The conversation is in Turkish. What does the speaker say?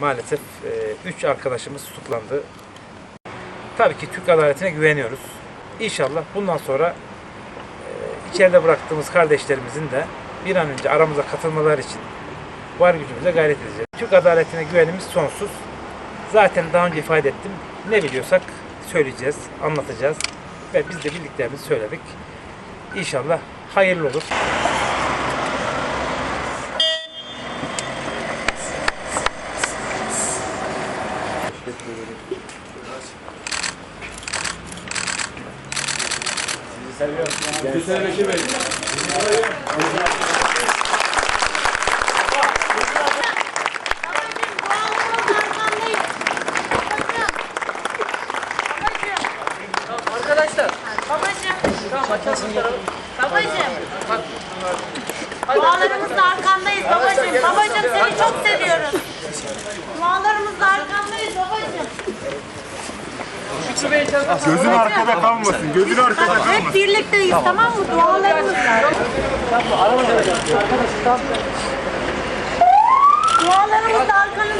maalesef 3 arkadaşımız tutuklandı. Tabii ki Türk adaletine güveniyoruz. İnşallah bundan sonra e, içeride bıraktığımız kardeşlerimizin de bir an önce aramıza katılmaları için var gücümüze gayret edeceğiz. Türk adaletine güvenimiz sonsuz. Zaten daha önce ifade ettim. Ne biliyorsak söyleyeceğiz, anlatacağız ve biz de bildiklerimizi söyledik. İnşallah hayırlı olur. Arkadaşlar. Babacım. Babacım. Dualarımızla arkandayız babacım. Babacım seni çok seviyoruz. Dualarımızla arkandayız babacım. Şükrü Bey içeride. Gözün arkada kalmasın. Gözün arkada Bak hep birlikteyiz tamam mı? Dualarımızla. Dualarımızla. Dualarımızla.